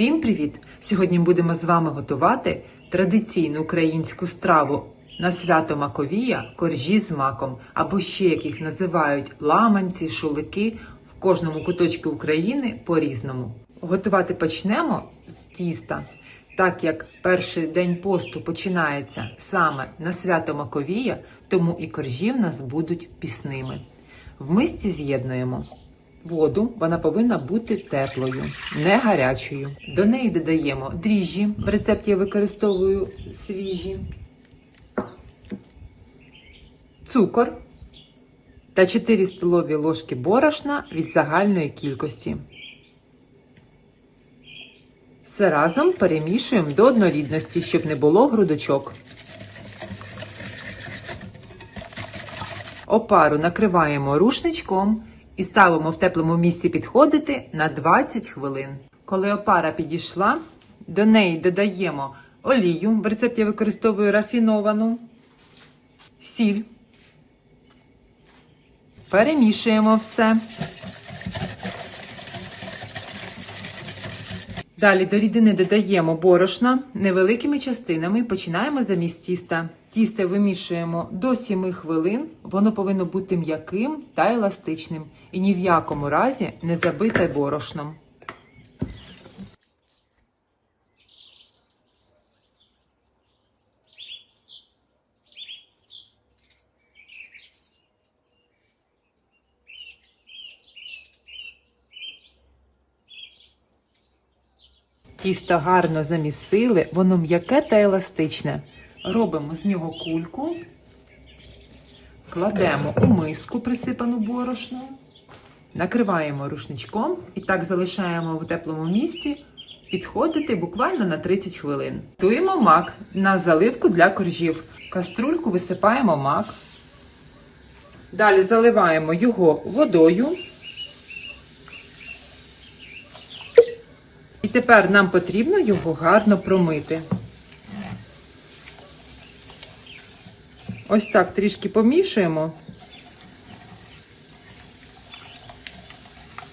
Всім привіт! Сьогодні будемо з вами готувати традиційну українську страву на свято Маковія коржі з маком, або ще яких називають ламанці, шулики в кожному куточку України по-різному. Готувати почнемо з тіста, так як перший день посту починається саме на свято Маковія, тому і коржі в нас будуть пісними. В мисці з'єднуємо воду, вона повинна бути теплою, не гарячою. До неї додаємо дріжджі. В рецепті я використовую свіжі, цукор та 4 столові ложки борошна від загальної кількості. Все разом перемішуємо до однорідності, щоб не було грудочок. Опару накриваємо рушничком і ставимо в теплому місці підходити на 20 хвилин. Коли опара підійшла, до неї додаємо олію. В рецепті я використовую рафіновану, сіль. Перемішуємо все. Далі до рідини додаємо борошна невеликими частинами. Починаємо замість тіста. Тісто вимішуємо до 7 хвилин. Воно повинно бути м'яким та еластичним і ні в якому разі не забите борошном. Тісто гарно замісили, воно м'яке та еластичне. Робимо з нього кульку, кладемо у миску, присипану борошном, накриваємо рушничком і так залишаємо в теплому місці підходити буквально на 30 хвилин. Готуємо мак на заливку для коржів. В каструльку висипаємо мак. Далі заливаємо його водою. І тепер нам потрібно його гарно промити. Ось так трішки помішуємо.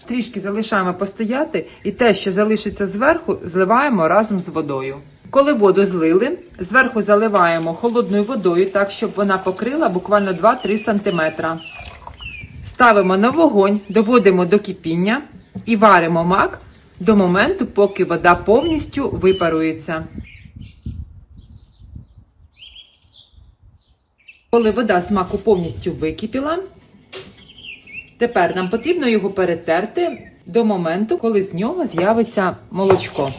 Трішки залишаємо постояти, і те, що залишиться зверху, зливаємо разом з водою. Коли воду злили, зверху заливаємо холодною водою, так, щоб вона покрила буквально 2-3 см. Ставимо на вогонь, доводимо до кипіння і варимо мак до моменту, поки вода повністю випарується. Коли вода з маку повністю википіла, тепер нам потрібно його перетерти до моменту, коли з нього з'явиться молочко.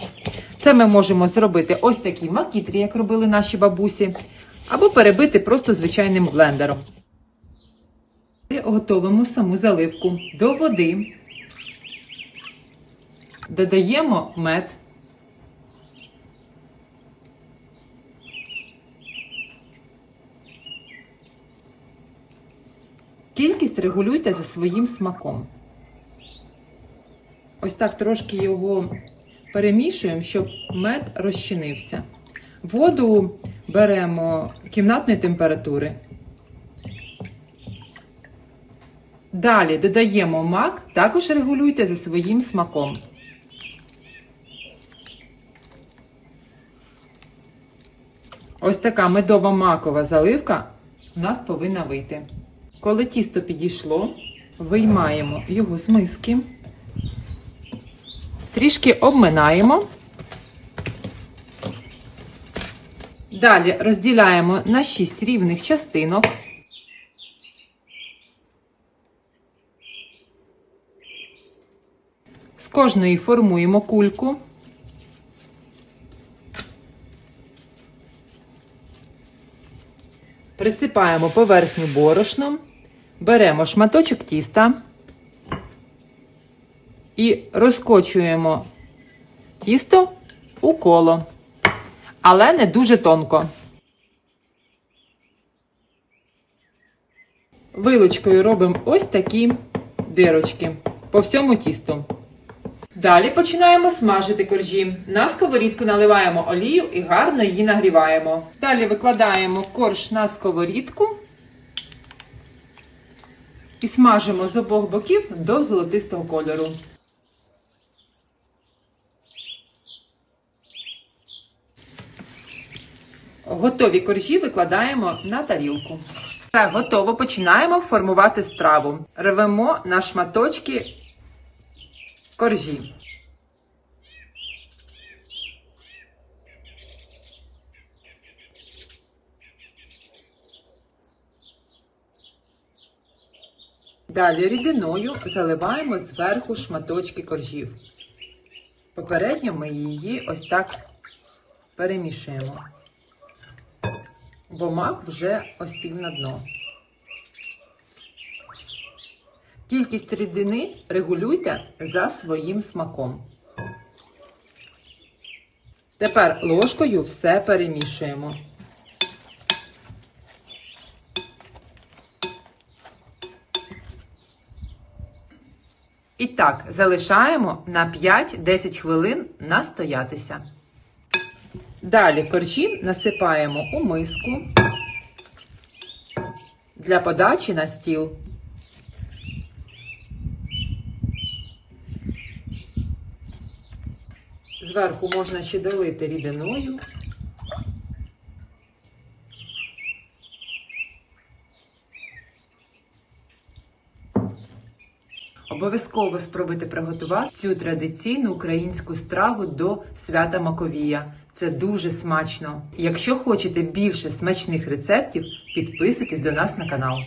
Це ми можемо зробити ось такі макітрі, як робили наші бабусі, або перебити просто звичайним блендером. Готовимо саму заливку до води. Додаємо мед. Кількість регулюйте за своїм смаком. Ось так трошки його перемішуємо, щоб мед розчинився. Воду беремо кімнатної температури. Далі додаємо мак, також регулюйте за своїм смаком. Ось така медова макова заливка у нас повинна вийти. Коли тісто підійшло, виймаємо його з миски, трішки обминаємо. Далі розділяємо на 6 рівних частинок. З кожної формуємо кульку. Присипаємо поверхню борошном, беремо шматочок тіста і розкочуємо тісто у коло, але не дуже тонко. Вилочкою робимо ось такі дирочки по всьому тісту. Далі починаємо смажити коржі. На сковорідку наливаємо олію і гарно її нагріваємо. Далі викладаємо корж на сковорідку і смажимо з обох боків до золотистого кольору. Готові коржі викладаємо на тарілку. Так, готово починаємо формувати страву. Ревемо на шматочки коржі. Далі рідиною заливаємо зверху шматочки коржів. Попередньо ми її ось так перемішуємо, бо мак вже осів на дно. Кількість рідини регулюйте за своїм смаком. Тепер ложкою все перемішуємо. І так, залишаємо на 5-10 хвилин настоятися. Далі коржі насипаємо у миску для подачі на стіл. Зверху можна ще долити рідиною. Обов'язково спробуйте приготувати цю традиційну українську страву до свята Маковія. Це дуже смачно. Якщо хочете більше смачних рецептів, підписуйтесь до нас на канал.